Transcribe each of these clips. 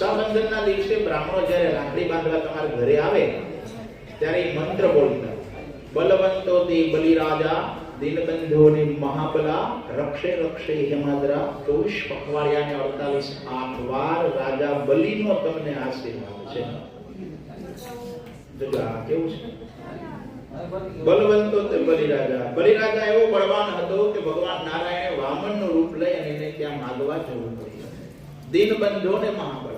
રક્ષાબંધનના દિવસે બ્રાહ્મણો જ્યારે રાખડી બાંધવા તમારા ઘરે આવે ત્યારે એ મંત્ર બોલતા. બલવંતો તે બલિરાજા દિનબંધોને મહાબલા રક્ષે રક્ષે હેમાદ્રા ચોવીસ પખવાડિયા ને અડતાલીસ આઠ વાર રાજા બલિનો તમને આશીર્વાદ છે. જોજો આ કેવું છે? બલવંતો તે બલિરાજા? બલિરાજા એવો બળવાન હતો કે ભગવાન નારાયણે વામનનું રૂપ લઈ અને એને ત્યાં માગવા જવું પડ્યું. દીનબંધો ને મહાબળા દીનબંધો,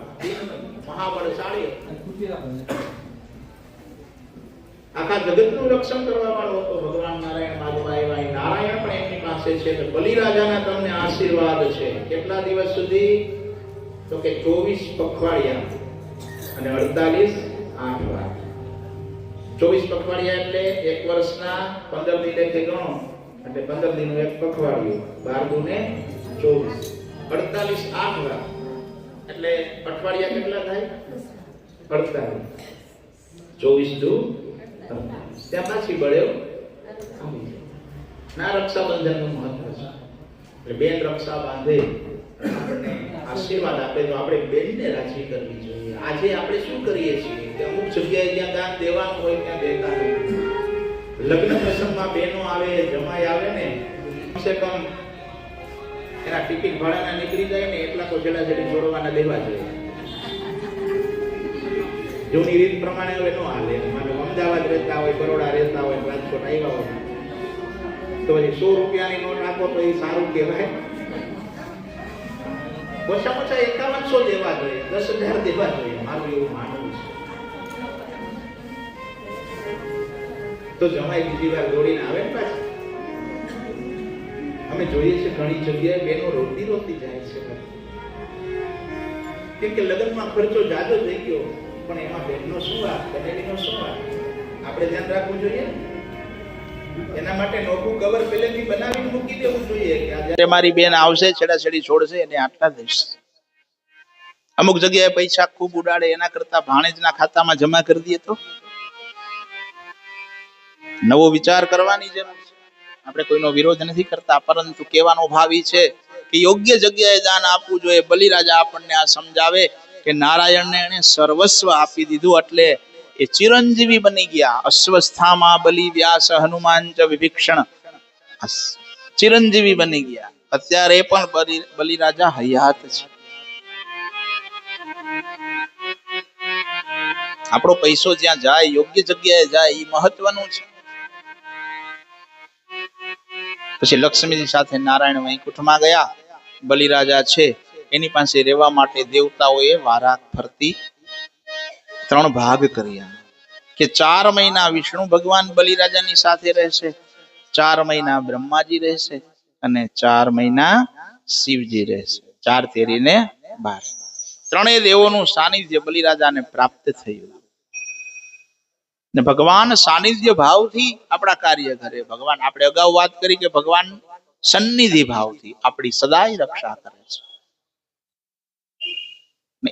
મહાબળશાળી. આખા જગતનું રક્ષણ કરવા વાળો હતો. ભગવાન નારાયણ માગવા આવ્યા. નારાયણ પણ એમની પાસે છે. તો બલિરાજાના તમને આશીર્વાદ છે. કેટલા દિવસ સુધી? તો કે ચોવીસ પખવાડિયા. અને અડતાલીસ આઠ વાર. ચોવીસ પખવાડિયા એટલે એક વર્ષના પંદર દિનેથી ગણો એટલે પંદર દિનનું એક પખવાડિયું. બાર દુને ચોવીસ. અડતાલીસ આઠ વાર. એટલે અઠવાડિયા કેટલા થાય? અડતાલીસ. ચોવીસ દુ. ત્યાં પાછી બળ્યો. ના રક્ષાબંધનનું મહત્વ છે. એટલે બેન રક્ષા બાંધે. આપણને આશીર્વાદ આપે તો આપણે બેનને રાજી કરવી જોઈએ. આજે આપણે શું કરીએ છીએ કે અમુક જગ્યાએ જ્યાં દાન દેવાનું હોય ત્યાં દેતા નથી લગ્ન પ્રસંગમાં બહેનો આવે જમાઈ આવે ને કમસે કમ એના ટિકિટ ભાડાના નીકળી જાય ને એટલા તો જડા જડી જોડવાના દેવા જોઈએ જૂની રીત પ્રમાણે હવે નો હાલે. માનો અમદાવાદ રહેતા હોય, બરોડા રહેતા હોય, રાજકોટ આવ્યા હોય. તો પછી સો રૂપિયાની નોટ આપો તો એ સારું કહેવાય. ઓછા ઓછા એકાવનસો દેવા જોઈએ, દસ હજાર દેવા જોઈએ. મારું એવું માનવું છે. તો જમાઈ બીજી વાર દોડીને આવે ને પાછી. અમે જોઈએ છે ઘણી જગ્યાએ બેનો રોતી રોતી જાય છે. કેમ કે લગ્નમાં ખર્ચો જાજો થઈ ગયો, પણ એમાં બેનનો શું વાત બનેવીનો શું વાત આપણે ધ્યાન રાખવું જોઈએ એના માટે નોટબુક કવર પહેલેથી બનાવીને મૂકી દેવું જોઈએ કે આ મારી બેન આવશે, છેડાછેડી છોડશે, એને આટલા દઈશ. અમુક જગ્યાએ પૈસા ખૂબ ઉડાડે, એના કરતા ભાણેજના ખાતામાં જમા કરી દઈએ તો. નવો વિચાર કરવાની જરૂર આપણે કોઈનો વિરોધ નથી કરતા, પરંતુ કહેવાનો ભાવ છે કે યોગ્ય જગ્યાએ દાન આપવું જોઈએ. બલિરાજા આપણને આ સમજાવે કે નારાયણને એણે સર્વસ્વ આપી દીધું એટલે એ ચિરંજીવી બની ગયા. અશ્વસ્થામાં બલિ વ્યાસ હનુમાન ચ વિભીક્ષણ. ચિરંજીવી બની ગયા. અત્યારે પણ બલિ, બલિરાજા હયાત છે. આપણો પૈસો જ્યાં જાય, યોગ્ય જગ્યાએ જાય એ મહત્વનું છે. પછી લક્ષ્મીજી સાથે નારાયણ વૈકુંઠમાં ગયા. બલિરાજા છે, એની પાસે રહેવા માટે દેવતાઓએ વારા ફરતી ત્રણ ભાગ કર્યા. કે ચાર મહિના વિષ્ણુ ભગવાન બલિરાજાની સાથે રહેશે, ચાર મહિના બ્રહ્માજી રહેશે અને ચાર મહિના શિવજી રહેશે. ચાર તેરીને બાર. ત્રણેય દેવોનું સાનિધ્ય બલિરાજાને પ્રાપ્ત થયું. ને ભગવાન સાનિધ્ય ભાવથી આપણા કાર્ય કરે. ભગવાન આપણે અગાઉ વાત કરી કે ભગવાન સન્નિધિ ભાવથી આપણી સદાય રક્ષા કરે છે.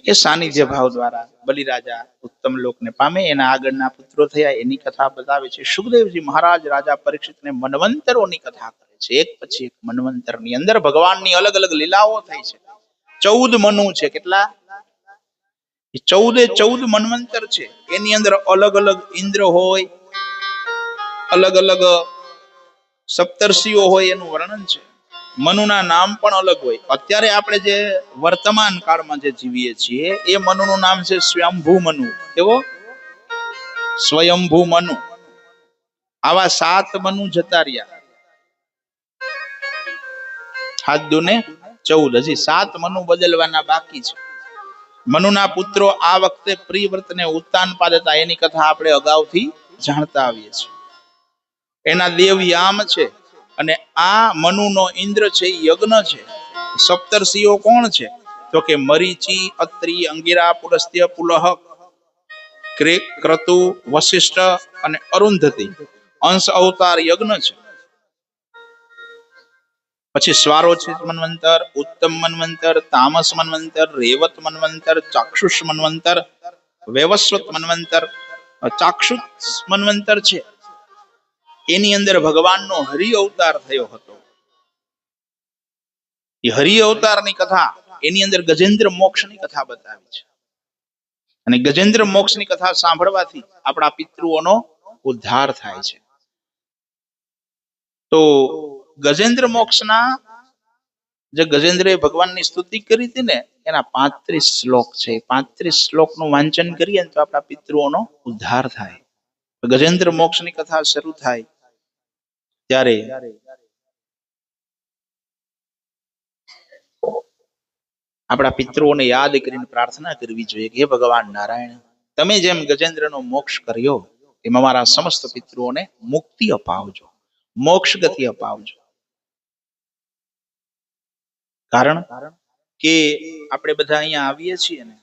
એ સાનિધ્ય ભાવ દ્વારા બલિરાજા ઉત્તમ લોકને પામે, એના આગળના પુત્રો થયા, એની કથા બતાવે છે. સુખદેવજી મહારાજ રાજા પરીક્ષિતને મનવંતરોની કથા કરે છે. એક પછી એક મનવંતરની અંદર ભગવાનની અલગ અલગ લીલાઓ થઈ છે. ચૌદ મનુ છે. કેટલા? ચૌદે ચૌદ મનવંતર છે. એની અંદર અલગ અલગ ઇન્દ્ર હોય, અલગ અલગ સપ્તર્ષિઓ હોય એનું વર્ણન છે. મનુના નામ પણ અલગ હોય. અત્યારે આપણે જે વર્તમાન કાળમાં જે જીવીએ છીએ, એ મનુનું નામ છે સ્વયંભૂ મનુ. કેવો? સ્વયંભૂ મનુ. આવા સાત મનુ જતા રહ્યા. હાથ દુને ચૌદ. હજી સાત મનુ બદલવાના બાકી છે. મનુના પુત્રો આ વખતે પ્રિવ્રતને ઉત્તાન પાદતા એની કથા આપણે અગાઉથી જાણતા આવીએ છીએ. એના દેવ યામ છે અને આ મનુનો ઇન્દ્ર છે યજ્ઞ છે. સપ્તર્ષિઓ કોણ છે? તો કે મરીચી, અત્રિ, અંગિરા પુલસ્ત્ય પુલહ, ક્રે- ક્રતુ વશિષ્ઠ અને અરુંધતી. અંશ અવતાર યજ્ઞ છે. પછી સ્વારોચિત મનવંતર, ઉત્તમ મનવંતર, તામસ મનવંતર, રેવત મનવંતર, ચાક્ષુષ મનવંતર વૈવસ્વત મનવંતર, ચાક્ષુષ મનવંતર છે. એની અંદર ભગવાનનો હરિ અવતાર થયો હતો. એ હરિ અવતારની કથા એની અંદર ગજેન્દ્ર મોક્ષની કથા બતાવી છે. અને ગજેન્દ્ર મોક્ષની કથા સાંભળવાથી આપણા પિતૃઓનો ઉદ્ધાર થાય છે. તો ગજેન્દ્ર મોક્ષના જે ગજેન્દ્રએ ભગવાનની સ્તુતિ કરી હતી ને, એના પાંત્રીસ શ્લોક છે. પાંત્રીસ શ્લોકનું વાંચન કરીએ તો આપણા પિતૃઓનો ઉદ્ધાર થાય. ગજેન્દ્ર મોક્ષની કથા શરૂ થાય ત્યારે આપણા પિતૃઓને યાદ કરીને પ્રાર્થના કરવી જોઈએ કે, હે ભગવાન નારાયણ, તમે જેમ ગજેન્દ્રનો મોક્ષ કર્યો, એમ અમારા સમસ્ત પિતૃઓને મુક્તિ અપાવજો, મોક્ષ ગતિ અપાવજો. કારણ કે આપણે બધા અહીંયા આવીએ છીએ ને,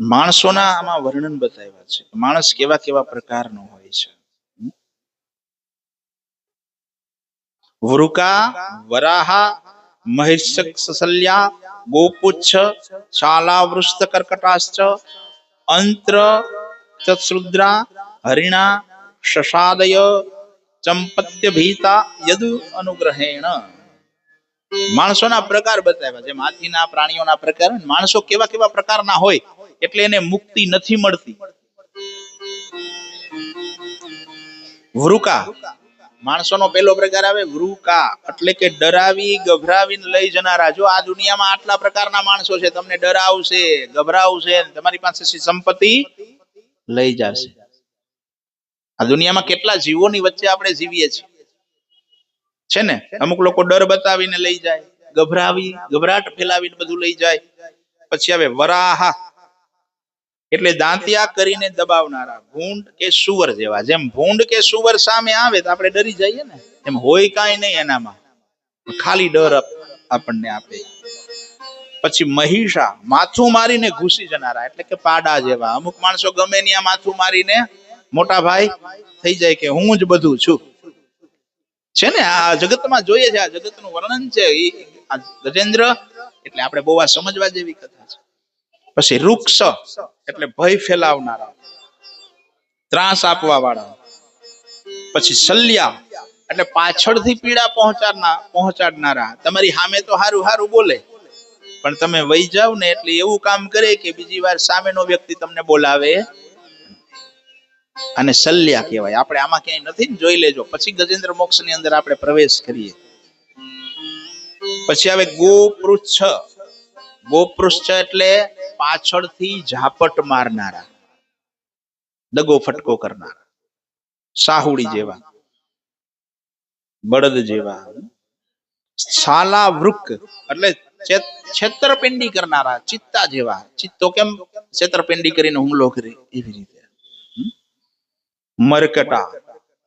માણસોના આમાં વર્ણન બતાવ્યા છે. માણસ કેવા કેવા પ્રકારનો હોય છે. વૃકા, વરાહા મહિષક સસલ્યા, ગોપુચ્છ, શાલાવૃષ્ટ કર્કટાશ્ચ, અંત્ર તત્સુદ્રા હરિણા, શશાદય ચંપત્ય ભીતા યદુ અનુગ્રહેણ. માણસોના પ્રકાર બતાવ્યા. જેમ હાથીના પ્રાણીઓના પ્રકાર માણસો કેવા કેવા પ્રકારના હોય એટલે એને મુક્તિ નથી મળતી. વૃકા. માણસોનો પહેલો પ્રકાર આવે વૃકા. એટલે કે ડરાવી, ગભરાવીને લઈ જનારા. જો આ દુનિયામાં આટલા પ્રકારના માણસો છે, તમને ડરાવશે, ગભરાવશે તમારી પાસે સંપત્તિ લઈ જશે. આ દુનિયામાં કેટલા જીવોની વચ્ચે આપણે જીવીએ છીએ? છે ને? અમુક લોકો ડર બતાવીને લઈ જાય, ગભરાવી, ગભરાટ ફેલાવીને બધું લઈ જાય. પછી આવે વરાહા. એટલે દાંતિયા કરીને દબાવનારા, ભૂંડ કે સુવર જેવા. જેમ ભૂંડ કે સુવર સામે આવે તો આપણે ડરી જઈએ ને? એમ હોય કાંઈ નહીં એનામાં. ખાલી ડર આપ- આપણને આપે. પછી મહિષા, માથું મારીને ઘૂસી જનારા. એટલે કે પાડા જેવા. અમુક માણસો ગમે ત્યાં માથું મારીને, મોટા ભાઈ, થઈ જાય કે હું જ બધું છું. છે ને? આ જગતમાં જોઈએ છે, આ જગતનું વર્ણન છે એ ગજેન્દ્ર, એટલે આપણે બહુ આ સમજવા જેવી કથા છે. પછી વૃક્ષ, એટલે ભય ફેલાવનારા, ત્રાસ આપવા વાળા પછી સલ્યા એટલે પાછળથી પીડા પહોંચાડના, પહોંચાડનારા. તમારી સામે તો હારું હારું બોલે, પણ તમે વહી જાવ ને એટલે એવું કામ કરે કે બીજી વાર સામેનો વ્યક્તિ તમને બોલાવે અને સલ્યા કહેવાય. આપણે આમાં ક્યાંય નથી ને, જોઈ લેજો. પછી ગજેન્દ્ર મોક્ષની અંદર આપણે પ્રવેશ કરીએ. પછી આવે ગોપૃચ્છ. ગોપૃચ્છ એટલે પાછળથી ઝાપટ મારનારા. દગો ફટકો કરનારા. સાહુડી જેવા. બળદ જેવા. શાલા વૃક એટલે છેત- છેતરપિંડી કરનારા, ચિત્તા જેવા. ચિત્તો કેમ? છેતરપિંડી કરીને હુમલો કરે એવી રીતે. મરકટા.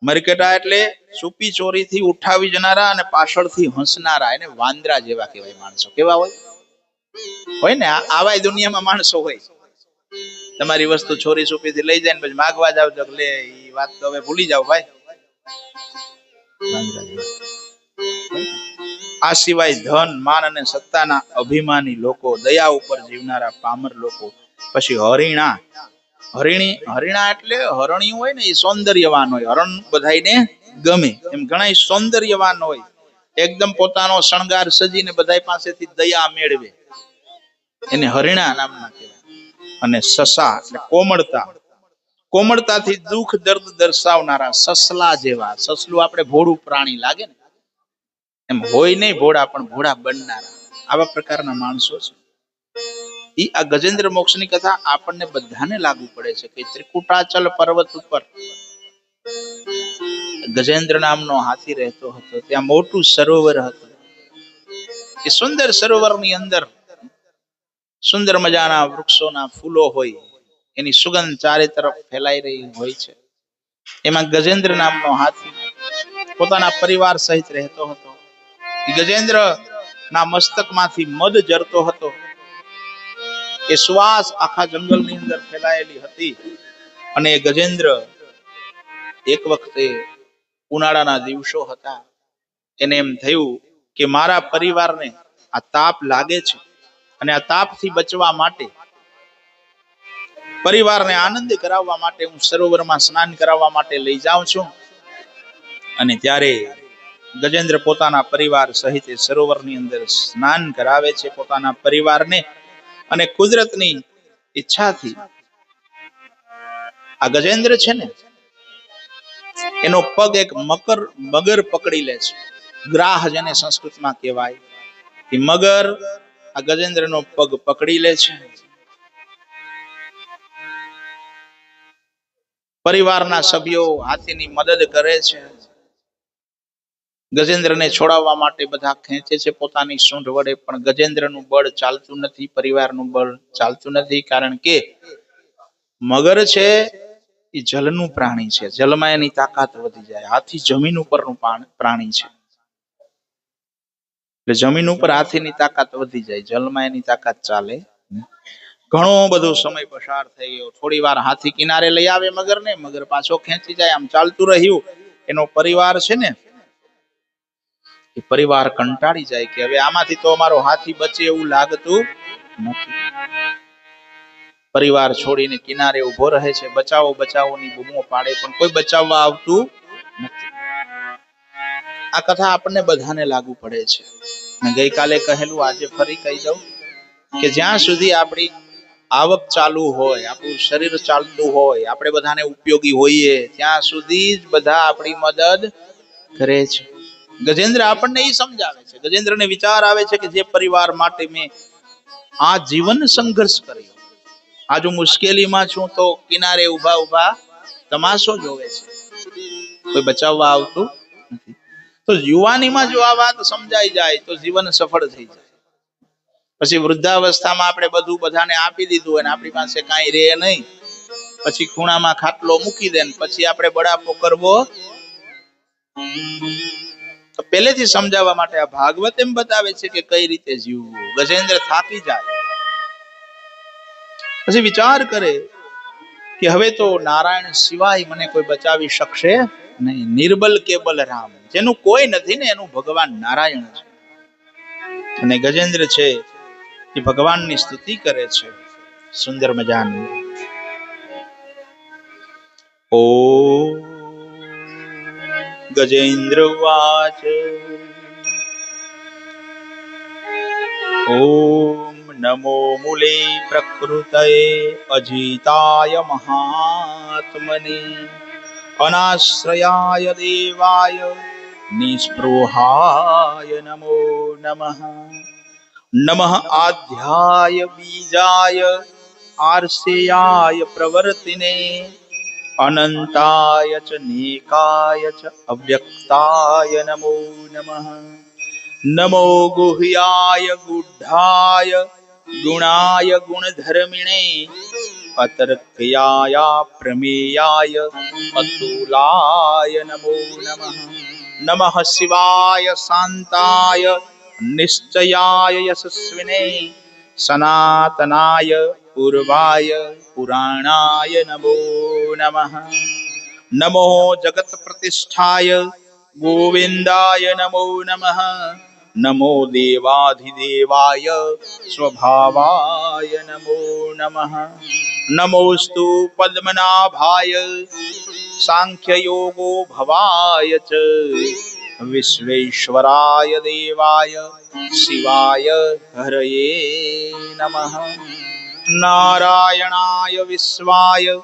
મરકટા એટલે સુપી ચોરીથી ઉઠાવી જનારા અને પાછળથી હંસનારા, એને વાંદરા જેવા કહેવાય માણસો. કેવા હોય? હોય ને? આવા દુનિયામાં માણસો હોય. તમારી વસ્તુ ચોરી સુપીથી લઈ જાય ને પછી માગવા જાવ તો લે એ વાત તો હવે ભૂલી જાવ ભાઈ. આ સિવાય ધન, માન અને સત્તાના અભિમાની લોકો, દયા ઉપર જીવનારા પામર લોકો, પછી હરિણા હરિણી, હરિણા એટલે હરણિયું હોય ને એ સૌંદર્યવાન હોય. હરણ બધાને ગમે. એમ ઘણા સૌંદર્યવાન હોય. એકદમ પોતાનો શણગાર સજીને બધા પાસેથી દયા મેળવે. એને હરિણા નામના અને સસા એટલે કોમળતા. કોમળતાથી દુઃખ, દર્દ દર્શાવનારા સસલા જેવા. સસલું આપણે ભોળું પ્રાણી લાગે ને. એમ હોય નહીં ભોળા, પણ ભોળા બનનારા. આવા પ્રકારના માણસો છે. આ ગજેન્દ્ર મોક્ષની કથા આપણને બધાને લાગુ પડે છે કે ત્રિકુટાચલ પર્વત ઉપર ગજેન્દ્ર નામનો હાથી રહેતો હતો. ત્યાં મોટું સરોવર હતું. એ સુંદર સરોવરની અંદર સુંદર મજાના વૃક્ષોના ફૂલો હોય, એની સુગંધ ચારે તરફ ફેલાઈ રહી હોય છે. એમાં ગજેન્દ્ર નામનો હાથી પોતાના પરિવાર સહિત રહેતો હતો. ગજેન્દ્ર ના મસ્તકમાંથી મધ જરતો હતો. એ શ્વાસ આખા જંગલની અંદર ફેલાયેલી હતી. અને એ ગજેન્દ્ર એક વખતે ઉનાળાના દિવસો હતા. એને એમ થયું કે મારા પરિવારને આ તાપ લાગે છે અને આ તાપથી બચવા માટે, પરિવારને આનંદ કરાવવા માટે હું સરોવરમાં સ્નાન કરાવવા માટે લઈ જાઉં છું. અને ત્યારે ગજેન્દ્ર પોતાના પરિવાર સહિત સરોવરની અંદર સ્નાન કરાવે છે. પોતાના પરિવારને અને કુદરતની ઈચ્છાથી. આ ગજેન્દ્ર છે ને, એનો પગ એક મકર મગર પકડી લે છે. ગ્રાહ જેને સંસ્કૃતમાં કહેવાય. એ મગર આ ગજેન્દ્રનો પગ પકડી લે છે. પરિવારના સભ્યો હાથીની મદદ કરે છે. ગજેન્દ્રને છોડાવવા માટે બધા ખેંચે છે પોતાની સૂંઢ વડે, પણ ગજેન્દ્રનું બળ ચાલતું નથી, પરિવારનું બળ ચાલતું નથી, કારણ કે મગર છે એ જલનું પ્રાણી છે. જલમાં એની તાકાત વધી જાય. હાથી જમીન ઉપરનું પ્રાણી છે. એટલે જમીન ઉપર હાથીની તાકાત વધી જાય, જલમાં એની તાકાત ચાલે. ઘણો બધો સમય પસાર થઈ ગયો. થોડી વાર હાથી કિનારે લઈ આવે મગરને, મગર પાછો ખેંચી જાય, આમ ચાલતું રહ્યું. એનો પરિવાર છે ને પરિવાર કંટાળી જાય કે હવે આમાંથી તો અમારો હાથી બચે એવું લાગતું નથી. પરિવાર છોડીને કિનારે ઊભો રહે છે. બચાવો, બચાવોની બૂમો પાડે પણ કોઈ બચાવવા આવતું નથી. આ કથા આપણને બધાને લાગુ પડે છે. મેં ગઈકાલે કહેલું, આજે ફરી કહી દઉં કે જ્યાં સુધી આપણી આવક ચાલુ હોય, આપણું શરીર ચાલતું હોય, આપણે બધાને ઉપયોગી હોઈએ, ત્યાં સુધી જ બધા આપણી મદદ કરે છે. ગજેન્દ્ર આપણને એ સમજાવે છે. ગજેન્દ્રને વિચાર આવે છે કે જે પરિવાર માટે મેં આ જીવન સંઘર્ષ કર્યો. આ જો મુશ્કેલીમાં છું તો કિનારે ઊભા ઊભા તમાશો જોવે છે. કોઈ બચાવવા આવતું તો યુવાનીમાં જો આ વાત સમજાઈ જાય તો જીવન સફળ થઈ જાય. પછી વૃદ્ધાવસ્થામાં આપણે બધું બધાને આપી દીધું અને આપણી પાસે કાંઈ રહે નહીં. પછી ખૂણામાં ખાટલો મૂકી દે પછી આપણે બળાપો કરવો. પહેલેથી સમજાવવા માટે આ ભાગવત એમ બતાવે છે કે કઈ રીતે જીવવું? ગજેન્દ્ર થાકી જાય. પછી વિચાર કરે કે હવે તો નારાયણ સિવાય મને કોઈ બચાવી શકશે નહીં. નિર્બલ કેબલ રામ. જેનું કોઈ નથી ને, એનું ભગવાન નારાયણ છે. અને ગજેન્દ્ર છે એ ભગવાનની સ્તુતિ કરે છે. સુંદર મજાની. ઓ ગજેન્દ્ર વાચ. ઓમ નમો મૂલે પ્રકૃતયે અજિતાય મહાત્મને. અનાશ્રયાય દેવાય નિસ્પૃહાય નમો નમઃ. નમઃ આધ્યાય બીજાય આર્ષેયાય પ્રવર્તિને. અનંતાય ચ નેકાય ચ અવ્યક્તાય નમો નમઃ નમો ગુહ્યાય ગુઢાય ગુણાય ગુણધર્મિણે અતર્કયાયા પ્રમેયાય અતુલાય નમો નમઃ નમઃ શિવાય શાંતાય નિશ્ચયાય યશસ્વિને સનાતનાય પૂર્વાય પુરાણાય નમો નમઃ નમો જગત પ્રતિષ્ઠાય ગોવિંદાય નમો નમઃ નમો દેવાધિદેવાય સ્વભાવાય નમો નમઃ નમોસ્તુ પદ્મનાભાય સાંખ્યયોગો ભવાય ચ વિશ્વેશ્વરાય દેવાય શિવાય હરયે નમઃ નારાયણાય વિશ્વાય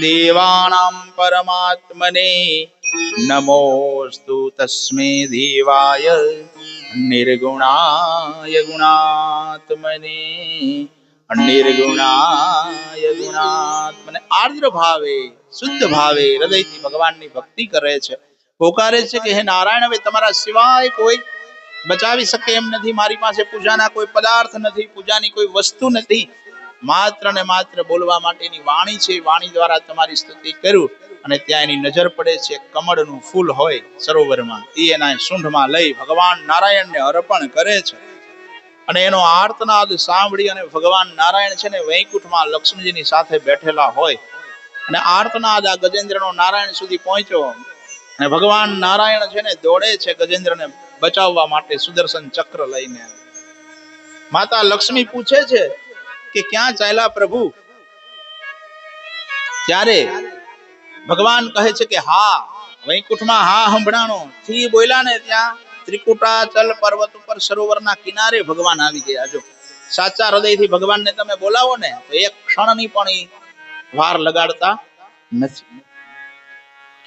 દેવાનાં પરમાત્મને નમોસ્તુ તસ્મે દેવાય નિર્ગુણાય ગુણાત્મને નિર્ગુણાય ગુણાત્મને આર્દ્ર ભાવે શુદ્ધ ભાવે હૃદયથી ભગવાનની ભક્તિ કરે છે। પોકારે છે કે, હે નારાયણ, હવે તમારા સિવાય કોઈ બચાવી શકે એમ નથી. મારી પાસે પૂજાના કોઈ પદાર્થ નથી, પૂજાની કોઈ વસ્તુ નથી. માત્ર ને માત્ર બોલવા માટેની વાણી છે. વાણી દ્વારા તમારી સ્તુતિ કરું અને ત્યાં એની નજર પડે છે. કમળનું ફૂલ હોય સરોવરમાં. એ એના સૂંઢમાં લઈ ભગવાન નારાયણને અર્પણ કરે છે. અને એનો આર્તનાદ સાંભળી અને ભગવાન નારાયણ છે ને વૈકુંઠમાં લક્ષ્મીજીની સાથે બેઠેલા હોય. અને આર્તનાદ આ ગજેન્દ્રનો નારાયણ સુધી પહોંચ્યો. અને ભગવાન નારાયણ છે ને દોડે છે ગજેન્દ્રને બચાવવા માટે સુદર્શન ચક્ર લઈને. માતા લક્ષ્મી પૂછે છે કે ક્યાં ચાલ્યા પ્રભુ? ત્યારે ભગવાન કહે છે કે હા, વૈકુંઠમાં હા સંભળાણો થી બોલ્યા ને ત્યાં ત્રિકુટાચલ પર્વત ઉપર સરોવરના કિનારે ભગવાન આવી ગયા. જો સાચા હૃદયથી ભગવાનને તમે બોલાવો ને, તો એક ક્ષણની પણ વાર લગાડતા નથી.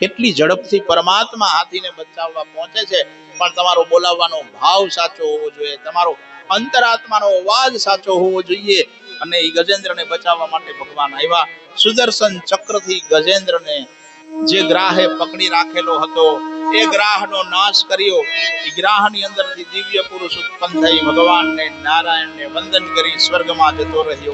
કેટલી ઝડપથી પરમાત્મા હાથીને બચાવવા પહોંચે છે, પણ તમારો બોલાવવાનો ભાવ સાચો હોવો જોઈએ, તમારો અંતરાત્માનો અવાજ સાચો હોવો જોઈએ. અને એ ગજેન્દ્રને બચાવવા માટે ભગવાન આવ્યા. સુદર્શન ચક્રથી ગજેન્દ્રને જે ગ્રાહે પકડી રાખેલો હતો, એ ગ્રાહનો નાશ કર્યો. એ ગ્રાહની અંદરથી દિવ્ય પુરુષ ઉત્પન્ન થઈ ભગવાનને નારાયણને વંદન કરી સ્વર્ગમાં જતો રહ્યો.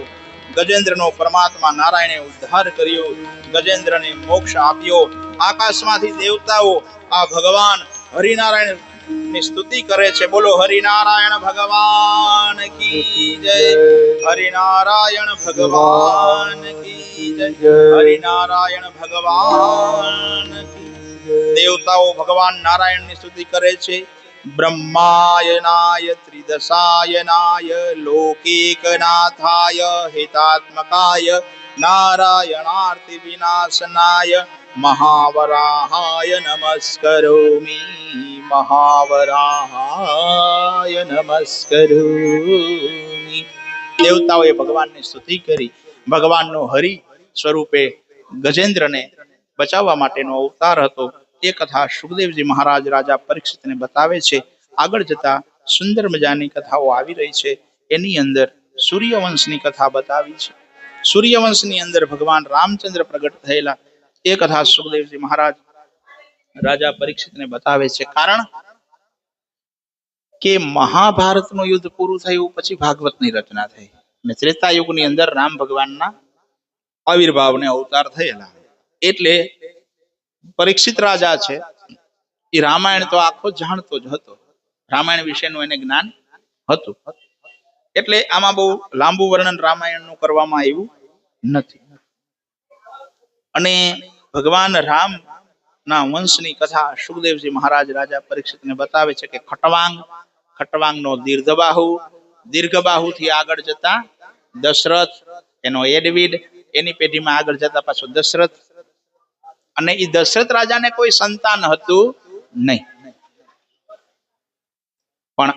ગજેન્દ્રનો પરમાત્મા નારાયણે ઉદ્ધાર કર્યો. ગજેન્દ્રને મોક્ષ આપ્યો. આકાશમાંથી દેવતાઓ, આ ભગવાન હરિનારાયણ ની સ્તુતિ કરે છે. બોલો, હરિનારાયણ ભગવાન કી જય? હરિનારાયણ ભગવાન કી જય? હરિનારાયણ ભગવાન દેવતાઓ ભગવાન નારાયણની સ્તુતિ કરે છે. બ્રહ્માયનાય ત્રિદશાયનાય લોકૈકનાથાય, હિતાત્મકાય નારાયણાર્તિ વિનાશનાય મહાવરાહાય नमस्करोमि। મહાવરાહાય નમસ્કરોમિ દેવતાઓએ ભગવાનની સ્તુતિ કરી, ભગવાનનો હરિ સ્વરૂપે ગજેન્દ્રને બચાવવા માટેનો અવતાર હતો. એ કથા સુખદેવજી મહારાજ રાજા પરીક્ષિતને બતાવે છે. આગળ જતા સુંદર મજાની કથાઓ આવી રહી છે. એની અંદર સૂર્યવંશની કથા બતાવી છે. સૂર્યવંશની અંદર ભગવાન રામચંદ્ર પ્રગટ થયેલા એ કથા સુખદેવજી મહારાજ રાજા પરીક્ષિતને બતાવે છે. કારણ કે મહાભારતનું યુદ્ધ પૂરું થયું પછી ભાગવતની રચના થઈ અને ત્રેતા યુગની અંદર રામ ભગવાનના આવિર્ભાવને અવતાર થયેલા. એટલે પરીક્ષિત રાજા છે. એ રામાયણ તો આખો જાણતો જ હતો. રામાયણ વિશેનું એને જ્ઞાન હતું. એટલે આમાં બહુ લાંબુ વર્ણન રામાયણનું કરવામાં આવ્યું નથી. અને ભગવાન રામ ના વંશની કથા સુખદેવજી મહારાજ રાજા પરીક્ષિતને બતાવે છે કે ખટવાંગ, ખટવાંગનો દીર્ઘબાહુ દીર્ઘબાહુ થી આગળ જતા દશરથ, એનો એડવિડ, એની પેઢીમાં આગળ જતા પાછો દશરથ. અને એ દશરથ રાજાને કોઈ સંતાન હતું નહીં. પણ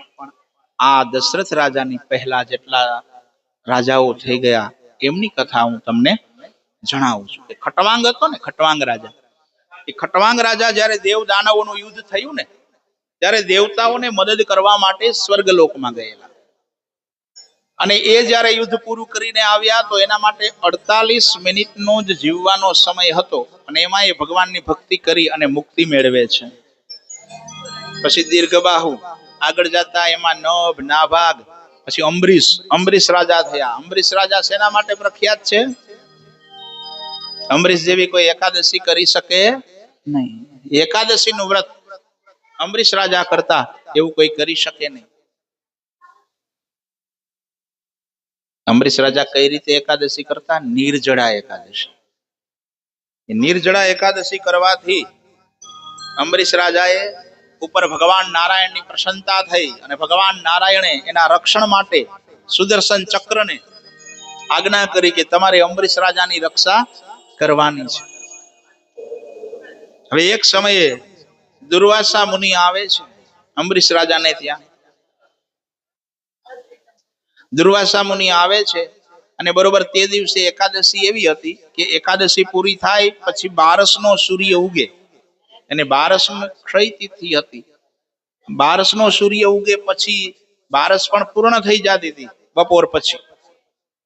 આ દશરથ રાજાની પહેલા જેટલા રાજાઓ થઈ ગયા, એમની કથા હું તમને જણાવું છું કે ખટવાંગ હતો ને, ખટવાંગ રાજા. એ ખટવાંગ રાજા જ્યારે દેવ દાનવોનું યુદ્ધ થયું ને, ત્યારે દેવતાઓને મદદ કરવા માટે સ્વર્ગલોકમાં ગયેલા. અને એ જ્યારે યુદ્ધ પૂરું કરીને આવ્યા તો એના માટે અડતાલીસ મિનિટનો જ જીવવાનો સમય હતો અને એમાં એ ભગવાનની ભક્તિ કરી અને મુક્તિ મેળવે છે. પછી દીર્ઘબાહુ, આગળ જતા એમાં નભ, નાભાગ, પછી અંબરીશ અંબરીશ રાજા થયા. અંબરીશ રાજા શેના માટે પ્રખ્યાત છે? અંબરીશ જેવી કોઈ એકાદશી કરી શકે? નહીં. એકાદશી નું વ્રત અમરીશ રાજા કરતા એવું કોઈ કરી શકે નહીં. અમરીશ રાજા કઈ રીતે એકાદશી કરતા? નિર્જળા એકાદશી. એ નિર્જળા એકાદશી કરવાથી અમરીશ રાજાએ ઉપર ભગવાન નારાયણની પ્રસન્નતા થઈ અને ભગવાન નારાયણે એના રક્ષણ માટે સુદર્શન ચક્રને આજ્ઞા કરી કે તમારે અમરીશ રાજાની રક્ષા કરવાની છે. હવે એક સમયે દુર્વાસા મુનિ આવે છે. અંબરીશ રાજાને ત્યાં. દુર્વાસા મુનિ આવે છે અને બરોબર તે દિવસે એકાદશી એવી હતી કે એકાદશી પૂરી થાય પછી બારસનો સૂર્ય ઉગે. અને બારસ ક્ષય તિથિ હતી. બારસનો સૂર્ય ઉગે પછી બારસ પણ પૂર્ણ થઈ જતી હતી બપોર પછી.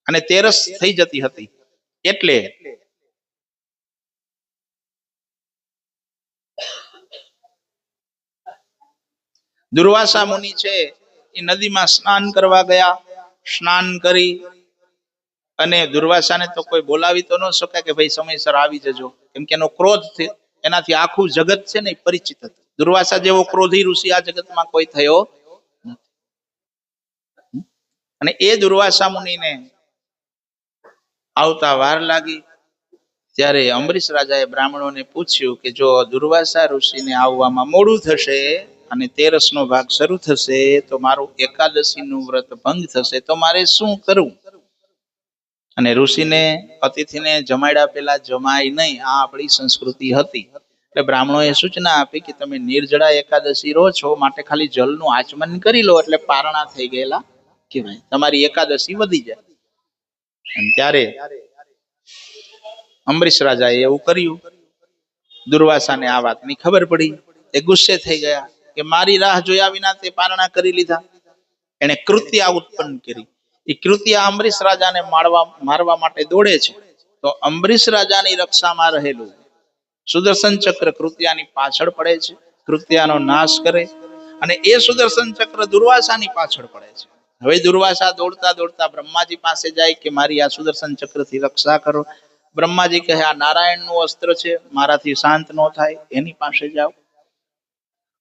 અને તેરસ થઈ જતી હતી. એટલે દુર્વાસા મુનિ છે, એ નદીમાં સ્નાન કરવા ગયા. સ્નાન કરી અને દુર્વાસાને તો કોઈ બોલાવી તો ન શકે કે ભાઈ સમયસર આવી જજો. કેમ કે એનો ક્રોધ એનાથી આખું જગત છે ને પરિચિત હતું. દુર્વાસા જેવો ક્રોધી ઋષિ આ જગતમાં કોઈ થયો અને એ દુર્વાસા મુનિને આવતા વાર લાગી ત્યારે અમરીશ રાજાએ બ્રાહ્મણોને પૂછ્યું કે જો દુર્વાસા ઋષિને આવવામાં મોડું થશે અને તેરસ નો ભાગ શરૂ થશે, તો મારું એકાદશી નું વ્રત ભંગ થશે, તો મારે શું કરવું? અને ઋષિને, અતિથિને જમાડ્યા પેલા જમાય નહીં, આ આપણી સંસ્કૃતિ હતી. એટલે બ્રાહ્મણોએ સૂચના આપી કે તમે નિર્જળા એકાદશી રહો છો, માટે ખાલી જલનું આચમન કરી લો, એટલે પારણા થઈ ગયેલા કહેવાય. તમારી એકાદશી વધી જાય. અને ત્યારે અમરીશ રાજાએ એવું કર્યું. દુર્વાસાને આ વાતની ખબર પડી. એ ગુસ્સે થઈ ગયા. કે મારી રાહ જોયા વિના તે પારણા કરી લીધા. એને કૃત્યા ઉત્પન્ન કરી. એ કૃત્યા અમરીશ રાજાને મારવા મારવા માટે દોડે છે. તો અમરીશ રાજાની રક્ષામાં રહેલું સુદર્શન ચક્ર કૃત્યાની પાછળ પડે છે. કૃત્યાનો નાશ કરે અને એ સુદર્શન ચક્ર દુર્વાસાની પાછળ પડે છે. હવે દુર્વાસા દોડતા દોડતા બ્રહ્માજી પાસે જાય કે મારી આ સુદર્શન ચક્રથી રક્ષા કરો. બ્રહ્માજી કહે, આ નારાયણનું અસ્ત્ર છે. મારાથી શાંત ન થાય. એની પાસે જાઓ.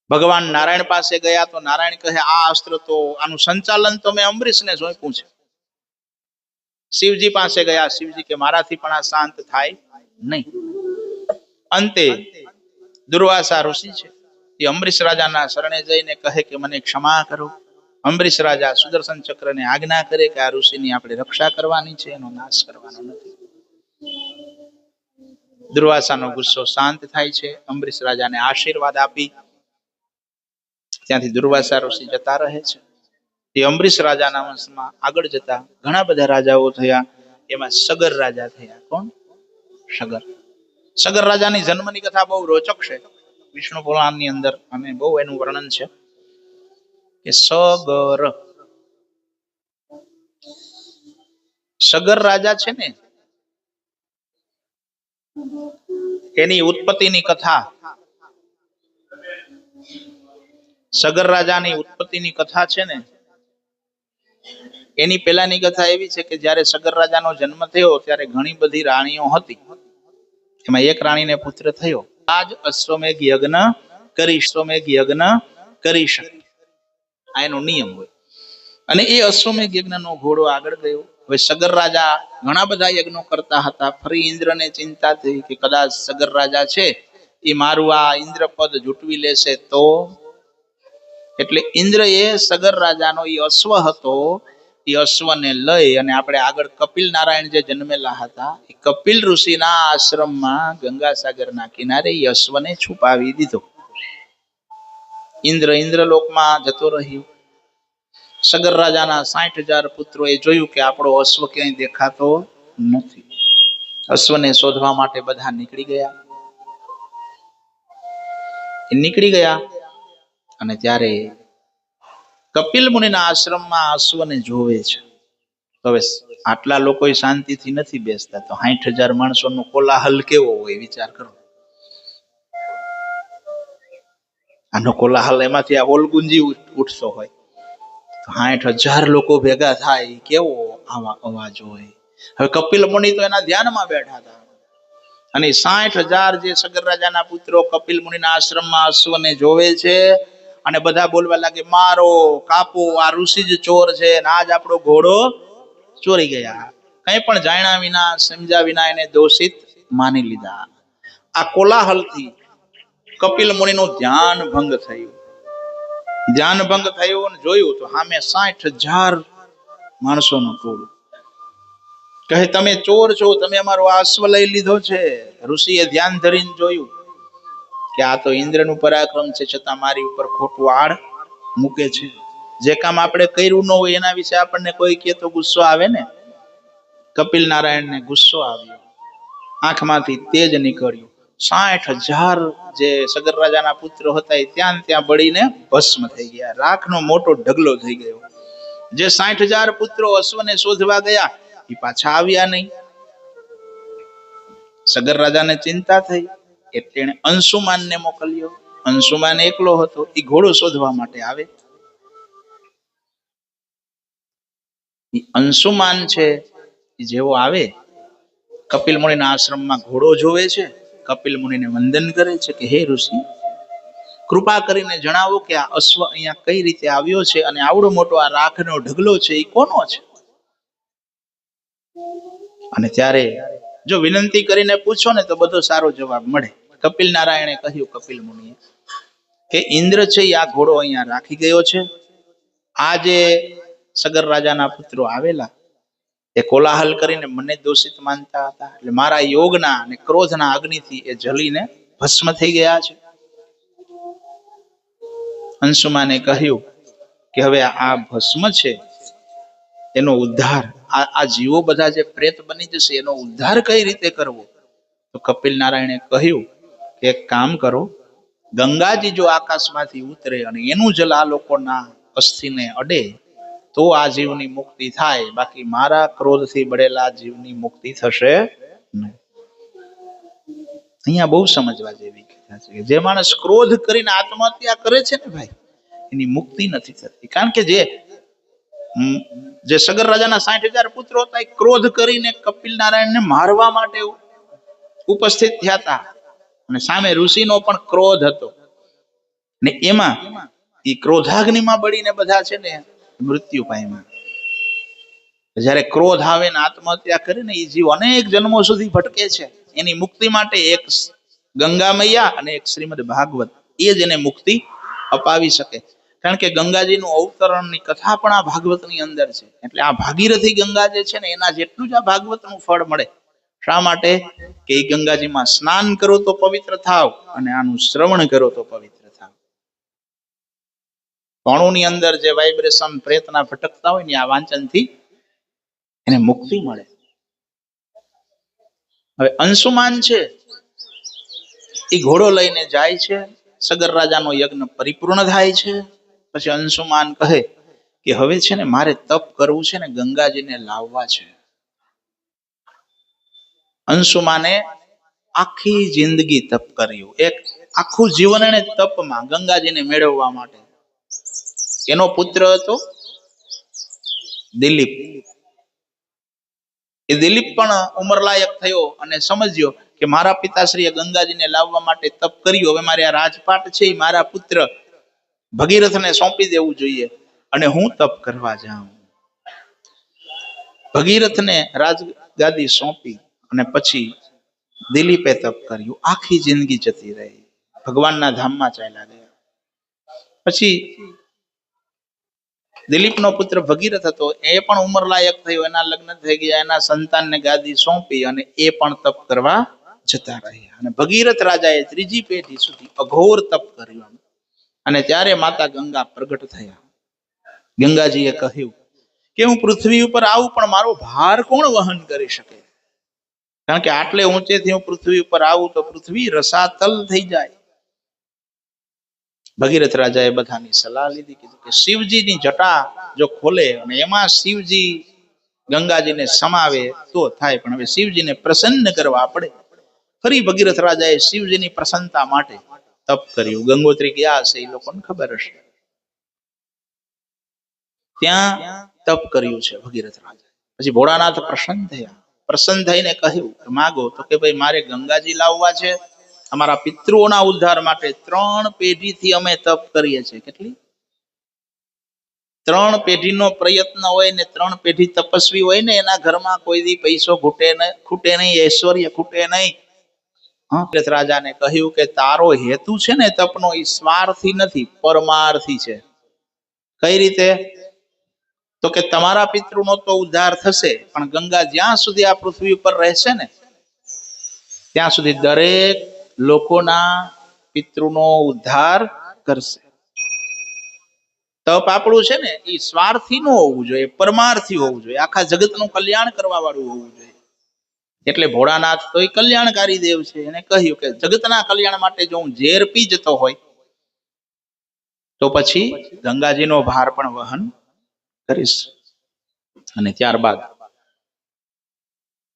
ભગવાન નારાયણ પાસે ગયા તો નારાયણ કહે, આ અસ્ત્ર તો, આનું સંચાલન તો મેં અંબરીશને સોંપ્યું છે. શિવજી પાસે ગયા, શિવજી કે, મારાથી પણ આ શાંત થાય નહીં. અંતે દુર્વાસા ઋષિ છે. એ અંબરીશ રાજાના શરણે જઈને કહે કે, મને ક્ષમા કરો. અંબરીશ રાજા સુદર્શન ચક્રને આજ્ઞા કરે કે આ ઋષિની આપણે રક્ષા કરવાની છે, એનો નાશ કરવાનો નથી. દુર્વાસાનો ગુસ્સો શાંત થાય છે. અંબરીશ રાજાને આશીર્વાદ આપી ત્યાંથી દુર્વાસા ઋષિ જતા રહે છે. તે અમરીશ રાજાના વંશમાં આગળ જતા ઘણા બધા રાજાઓ થયા. એમાં સગર રાજા થયા. કોણ? સગર. સગર રાજાની જન્મની કથા બહુ રોચક છે. વિષ્ણુ પુરાણની અંદર અને બહુ એનું વર્ણન છે કે સગર. સગર રાજા છે ને, એની ઉત્પત્તિની કથા સગર રાજાની ઉત્પત્તિની કથા છે ને? એની પેલાની કથા એવી છે કે જ્યારે સગર રાજાનો જન્મ થયો ત્યારે ઘણી બધી રાણીઓ હતી. એમાં એક રાણીને પુત્ર થયો. આજ અશ્વમેઘ યજ્ઞ કરી અશ્વમેઘ યજ્ઞ કરી શકે. આ એનો નિયમ હોય. અને એ અશ્વમેઘ યજ્ઞનો ઘોડો આગળ ગયો. હવે સગર રાજા ઘણા બધા યજ્ઞો કરતા હતા. ફરી ઇન્દ્રને ચિંતા થઈ કે કદાચ સગર રાજા છે, એ મારું આ ઇન્દ્રપદ જૂટવી લેશે તો? એટલે ઇન્દ્રએ સગર રાજાનો એ અશ્વ હતો. એ અશ્વને લઈ અને આપણે આગળ કપિલ નારાયણ જે જન્મેલા હતા, એ કપિલ ઋષિના આશ્રમમાં ગંગાસાગરના કિનારે એ અશ્વને છુપાવી દીધો. ઇન્દ્ર ઇન્દ્રલોકમાં જતો રહ્યો. સગર રાજાના સાઠ હજાર પુત્રોએ જોયું કે આપણો અશ્વ ક્યાંય દેખાતો નથી. અશ્વને શોધવા માટે બધા નીકળી ગયા. નીકળી ગયા. અને ત્યારે કપિલ મુનિના આશ્રમમાં અશ્વને જોવે છે. હવે આટલા લોકો શાંતિથી નથી બેસતા, તો સાઠ હજાર માણસોનો કોલાહલ કેવો હોય, વિચાર કરો. આનો કોલાહલ એમાંથી આ ઓલગુંજી ઉઠ- ઉઠતો હોય. તો સાઠ હજાર લોકો ભેગા થાય કેવો આવા અવાજ હોય. હવે કપિલ મુનિ તો એના ધ્યાનમાં બેઠા હતા. અને સાઠ હજાર જે સગર રાજાના પુત્રો કપિલ મુનિના આશ્રમમાં અશ્વને જોવે છે અને બધા બોલવા લાગે, મારો, કાપો, આ ઋષિ જ ચોર છે અને આજ આપણો ઘોડો ચોરી ગયા. કઈ પણ જાણ્યા વિના, સમજ્યા વિના એને દોષિત માની લીધા. આ કોલાહલથી કપિલ મુનિનું ધ્યાન ભંગ થયું. ધ્યાન ભંગ થયું અને જોયું તો સામે સાઠ હજાર માણસોનું ટોળું કહે, તમે ચોર છો, તમે અમારો આશ્વ લઈ લીધો છે. ઋષિએ ધ્યાન ધરીને જોયું. કે આ તો ઇન્દ્રનું પરાક્રમ છે, છતાં મારી ઉપર ખોટું આડ મૂકે છે. જે કામ આપણે કર્યું ન હોય એના વિશે આપણને કોઈ કહે તો ગુસ્સો આવે ને? કપિલ નારાયણને ગુસ્સો આવ્યો. આંખમાંથી તેજ નીકળ્યું. સાઠ હજાર જે સગર રાજાના પુત્ર હતા એ ત્યાં ત્યાં બળીને ભસ્મ થઈ ગયા. રાખનો મોટો ઢગલો થઈ ગયો. જે સાઠ હજાર પુત્રો અશ્વને શોધવા ગયા, એ પાછા આવ્યા નહીં. સગર રાજાને ચિંતા થઈ. એટલે તેણે અંશુમાનને મોકલ્યો. અંશુમાન એકલો હતો, એ ઘોડો શોધવા માટે આવે. અંશુમાન છે જેવો આવે. કપિલ મુનિના આશ્રમમાં ઘોડો જોવે છે, કપિલ મુનિને વંદન કરે છે કે, હે ઋષિ, કૃપા કરીને જણાવો કે આ અશ્વ અહીંયા કઈ રીતે આવ્યો છે અને આવડો મોટો આ રાખનો ઢગલો છે, એ કોનો છે? અને ત્યારે જો વિનંતી કરીને પૂછો ને તો બધો સારો જવાબ મળે. કપિલ નારાયણે કહ્યું, કપિલ મુનિએ, કે ઇન્દ્ર છે એ આ ઘોડો અહીંયા રાખી ગયો છે. આ જે સગર રાજાના પુત્રો આવેલા, એ કોલાહલ કરીને મને દોષિત માનતા હતા. એટલે મારા યોગના અને ક્રોધના અગ્નિથી એ જલીને ભસ્મ થઈ ગયા છે. અંશુમાને કહ્યું કે હવે આ ભસ્મ છે, એનો ઉદ્ધાર, આ જીવો બધા જે પ્રેત બની જશે, એનો ઉદ્ધાર કઈ રીતે કરવો? તો કપિલ નારાયણે કહ્યું એક કામ કરો, ગંગાજી જો આકાશમાંથી ઉતરે અને એનું જલ આ લોકોના અસ્થિને અડે, તો આ જીવની મુક્તિ થાય. બાકી મારા ક્રોધથી બળેલા જીવની મુક્તિ થશે નહીં. અહીંયા બહુ સમજવા જેવી કથા છે જે માણસ ક્રોધ કરીને આત્મહત્યા કરે છે ને ભાઈ, એની મુક્તિ નથી થતી. કારણ કે જે જે સગર રાજાના સાઠ હજાર પુત્રો હતા, એ ક્રોધ કરીને કપિલ નારાયણને મારવા માટે ઉપસ્થિત થયા હતા. અને સામે ઋષિનો પણ ક્રોધ હતો. ને એમાં એ ક્રોધાગ્નિમાં બળીને બધા છે ને મૃત્યુ પામ્યા. જ્યારે ક્રોધ આવે ને આત્મહત્યા કરે ને એ જીવ અનેક જન્મો સુધી ભટકે છે. એની મુક્તિ માટે એક ગંગા મૈયા અને એક શ્રીમદ ભાગવત એ જ એને મુક્તિ અપાવી શકે. કારણ કે ગંગાજીનું અવતરણની કથા પણ આ ભાગવતની અંદર છે. એટલે આ ભાગીરથી ગંગા જે છે ને એના જેટલું જ આ ભાગવતનું ફળ મળે શા માટે? કે ગંગાજીમાં સ્નાન કરો તો પવિત્ર થાવ અને આનું શ્રવણ કરો તો પવિત્ર થાવ. કણુની અંદર જે વાઇબ્રેશન પ્રેતના ભટકતા હોય ને આ વાંચનથી એને મુક્તિ મળે. હવે અંશુમાન છે એ ઘોડો લઈને જાય છે, સગર રાજાનો યજ્ઞ પરિપૂર્ણ થાય છે, પછી અંશુમાન કહે કે હવે છે ને મારે તપ કરવું છે ને ગંગાજીને લાવવા છે. અંશુમાને આખી જિંદગી તપ કર્યું. એક આખું જીવન એને તપમાં ગંગાજીને મેળવવા માટે. એનો પુત્ર હતો દિલીપ. એ દિલીપ પણ ઉંમરલાયક થયો અને સમજ્યો કે મારા પિતાશ્રીએ ગંગાજીને લાવવા માટે તપ કર્યું. હવે મારે આ રાજપાટ છે મારા પુત્ર ભગીરથને સોંપી દેવું જોઈએ અને હું તપ કરવા જાઉં. ભગીરથને રાજગાદી સોંપી. અને પછી દિલીપે તપ કર્યું. આખી જિંદગી જતી રહી. ભગવાનના ધામમાં ચાલ્યા ગયા. પછી દિલીપનો પુત્ર ભગીરથ હતો. એ પણ ઉંમર લાયક થયો. એના લગ્ન થઈ ગયા. એના સંતાનને ગાદી સોંપી અને એ પણ તપ કરવા જતા રહ્યા. અને ભગીરથ રાજાએ ત્રીજી પેઢી સુધી અઘોર તપ કર્યું અને ત્યારે માતા ગંગા પ્રગટ થયા. ગંગાજીએ કહ્યું કે હું પૃથ્વી ઉપર આવું પણ મારો ભાર કોણ વહન કરી શકે? કારણ કે આટલે ઊંચેથી હું પૃથ્વી ઉપર આવું તો પૃથ્વી રસાતલ થઈ જાય. ભગીરથ રાજાએ બધાની સલાહ લીધી, કીધું કે શિવજીની જટા જો ખોલે અને એમાં શિવજી ગંગાજીને સમાવે તો થાય, પણ હવે શિવજીને પ્રસન્ન કરવા પડે. ફરી ભગીરથ રાજાએ શિવજીની પ્રસન્નતા માટે તપ કર્યું. ગંગોત્રી ગયા હશે, એ લોકોને ખબર હશે. ત્યાં તપ કર્યું છે ભગીરથ રાજા પછી ભોળાનાથ પ્રસન્ન થયા. પ્રસન્ન થઈને કહ્યું માગો, તો કે ભાઈ મારે ગંગાજી લાવવા છે. અમારા પિતૃઓના ઉદ્ધાર માટે ત્રણ પેઢીથી અમે તપ કરીએ છીએ. કેટલી? ત્રણ પેઢીનો પ્રયત્ન હોય ને ત્રણ પેઢી તપસ્વી હોય ને એના ઘરમાં કોઈ પૈસો ખૂટે નહીં ખૂટે નહીં, ઐશ્વર્ય ખૂટે નહીં. હા રાજાને કહ્યું કે, તારો હેતુ છે ને તપનો એ સ્વાર્થી નથી, પરમાર્થી છે. કઈ રીતે? તો કે તમારા પિતૃનો તો ઉદ્ધાર થશે, પણ ગંગા જ્યાં સુધી આ પૃથ્વી ઉપર રહેશે ને, ત્યાં સુધી દરેક લોકોના પિતૃનો ઉદ્ધાર કરશે. તપ આપણું છે ને એ સ્વાર્થી નું હોવું જોઈએ, પરમાર્થી હોવું જોઈએ, આખા જગતનું કલ્યાણ કરવા વાળું હોવું જોઈએ. એટલે ભોળાનાથ તો એ કલ્યાણકારી દેવ છે, એને કહ્યું કે જગતના કલ્યાણ માટે જો હું ઝેર પી જતો હોય, તો પછી ગંગાજીનો ભાર પણ વહન કરીશ. અને ત્યારબાદ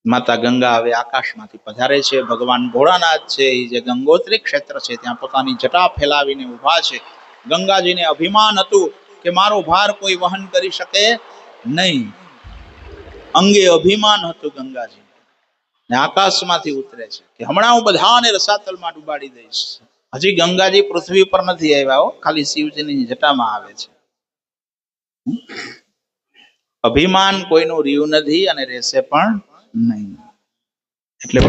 માતા ગંગા હવે આકાશમાંથી પધારે છે. ભગવાન ભોળાનાથ છે. એ જે ગંગોત્રી ક્ષેત્ર છે, ત્યાં પોતાની જટા ફેલાવીને ઊભા છે. ગંગાજીને અભિમાન હતું કે મારો ભાર કોઈ વહન કરી શકે નહીં. અંગે અભિમાન હતું ગંગાજી. ને આકાશમાંથી ઉતરે છે કે હમણાં હું બધાને રસાતલમાં ડુબાડી દઈશ. હજી ગંગાજી પૃથ્વી પર નથી આવ્યા ખાલી શિવજીની જટામાં આવે છે. અભિમાન કોઈનું રહ્યું નથી અને રહેશે પણ નહીં. એટલે